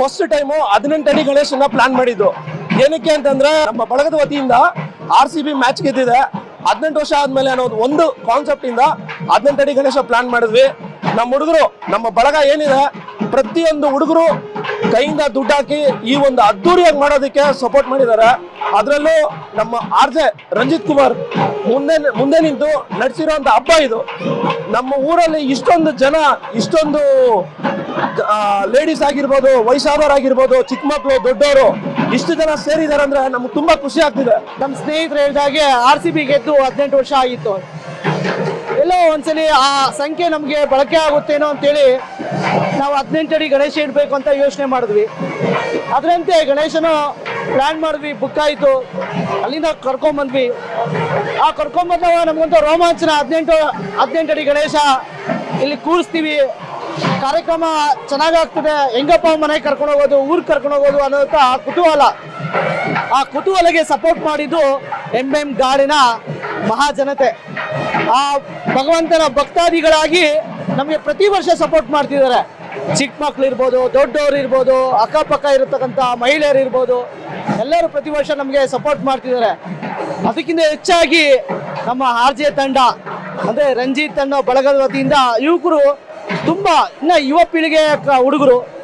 First time ಹದಿನೆಂಟು ಅಡಿ ಗಣೇಶನ ಪ್ಲಾನ್ ಮಾಡಿದ್ದು. ಏನಕ್ಕೆ ಅಂತಂದ್ರೆ ನಮ್ಮ ಬಳಗದ ವತಿಯಿಂದ ಆರ್ ಸಿ ಬಿ ಮ್ಯಾಚ್ ಗೆದ್ದಿದೆ. ಹದಿನೆಂಟು ವರ್ಷ ಆದ್ಮೇಲೆ ಅನ್ನೋದು ಒಂದು ಕಾನ್ಸೆಪ್ಟ್ ಇಂದ ಹದಿನೆಂಟು ಅಡಿ ಗಣೇಶ ಪ್ಲಾನ್ ಮಾಡಿದ್ವಿ. ನಮ್ಮ ಹುಡುಗರು, ನಮ್ಮ ಬಳಗ ಏನಿದೆ ಪ್ರತಿಯೊಂದು ಹುಡುಗರು ಕೈಯಿಂದ ದುಡ್ಡು ಹಾಕಿ ಈ ಒಂದು ಅದ್ದೂರಿಯಾಗಿ ಮಾಡೋದಕ್ಕೆ ಸಪೋರ್ಟ್ ಮಾಡಿದ್ದಾರೆ. ಅದರಲ್ಲೂ ನಮ್ಮ ಆರ್ ಜೆ ರಂಜಿತ್ ಕುಮಾರ್ ಮುಂದೆ ಮುಂದೆ ನಿಂತು ನಡೆಸಿರುವಂತ ಹಬ್ಬ ಇದು. ನಮ್ಮ ಊರಲ್ಲಿ ಇಷ್ಟೊಂದು ಜನ, ಇಷ್ಟೊಂದು ಲೇಡೀಸ್ ಆಗಿರ್ಬೋದು ವಯಸ್ಸಾದವರಾಗಿರ್ಬೋದು ಚಿಕ್ಕ ಮಕ್ಕಳು ದೊಡ್ಡವರು ಇಷ್ಟು ಜನ ಸೇರಿದ್ದಾರೆ ಅಂದ್ರೆ ನಮ್ಗೆ ತುಂಬಾ ಖುಷಿ ಆಗ್ತಿದೆ. ನಮ್ಮ ಸ್ನೇಹಿತರು ಹೇಳಿದಾಗೆ ಆರ್ ಸಿ ಬಿ ಗೆದ್ದು ಹದಿನೆಂಟು ವರ್ಷ ಆಗಿತ್ತು. ಒಂದ್ಸಲಿ ಆ ಸಂಖ್ಯೆ ನಮಗೆ ಬಳಕೆ ಆಗುತ್ತೇನೋ ಅಂತೇಳಿ ನಾವು ಹದಿನೆಂಟು ಅಡಿ ಗಣೇಶ ಇಡಬೇಕು ಅಂತ ಯೋಚನೆ ಮಾಡಿದ್ವಿ. ಅದರಂತೆ ಗಣೇಶನ ಪ್ಲ್ಯಾನ್ ಮಾಡಿದ್ವಿ ಬುಕ್ ಆಯಿತು. ಅಲ್ಲಿಂದ ಕರ್ಕೊಂಬಂದ್ವಿ. ಆ ಕರ್ಕೊಂಬಂದವ ನಮಗೊಂದು ರೋಮಾಂಚನ ಹದಿನೆಂಟು ಹದಿನೆಂಟು ಅಡಿ ಗಣೇಶ ಇಲ್ಲಿ ಕೂರಿಸ್ತೀವಿ. ಕಾರ್ಯಕ್ರಮ ಚೆನ್ನಾಗಾಗ್ತದೆ ಹೆಂಗಪ್ಪ ಮನೆಗೆ ಕರ್ಕೊಂಡು ಹೋಗೋದು, ಊರಿಗೆ ಕರ್ಕೊಂಡು ಹೋಗೋದು ಅನ್ನೋಂಥ ಕುತೂಹಲ. ಆ ಕುತೂಹಲಗೆ ಸಪೋರ್ಟ್ ಮಾಡಿದ್ದು ಎಂ ಎಂ ಗಾಡಿನ ಮಹಾಜನತೆ. ಆ ಭಗವಂತನ ಭಕ್ತಾದಿಗಳಾಗಿ ನಮಗೆ ಪ್ರತಿ ವರ್ಷ ಸಪೋರ್ಟ್ ಮಾಡ್ತಿದ್ದಾರೆ. ಚಿಕ್ಕ ಮಕ್ಳು ಇರ್ಬೋದು ದೊಡ್ಡವರು ಇರ್ಬೋದು, ಅಕ್ಕಪಕ್ಕ ಇರತಕ್ಕಂಥ ಮಹಿಳೆಯರು ಇರ್ಬೋದು, ಎಲ್ಲರೂ ಪ್ರತಿ ವರ್ಷ ನಮಗೆ ಸಪೋರ್ಟ್ ಮಾಡ್ತಿದ್ದಾರೆ. ಅದಕ್ಕಿಂತ ಹೆಚ್ಚಾಗಿ ನಮ್ಮ ಆರ್ ಜೆ ತಂಡ, ಅಂದರೆ ರಂಜಿತ್ ಅನ್ನೋ ಬಳಗದ ವತಿಯಿಂದ ಯುವಕರು ತುಂಬ, ಇನ್ನು ಯುವ ಪೀಳಿಗೆಯ ಹುಡುಗರು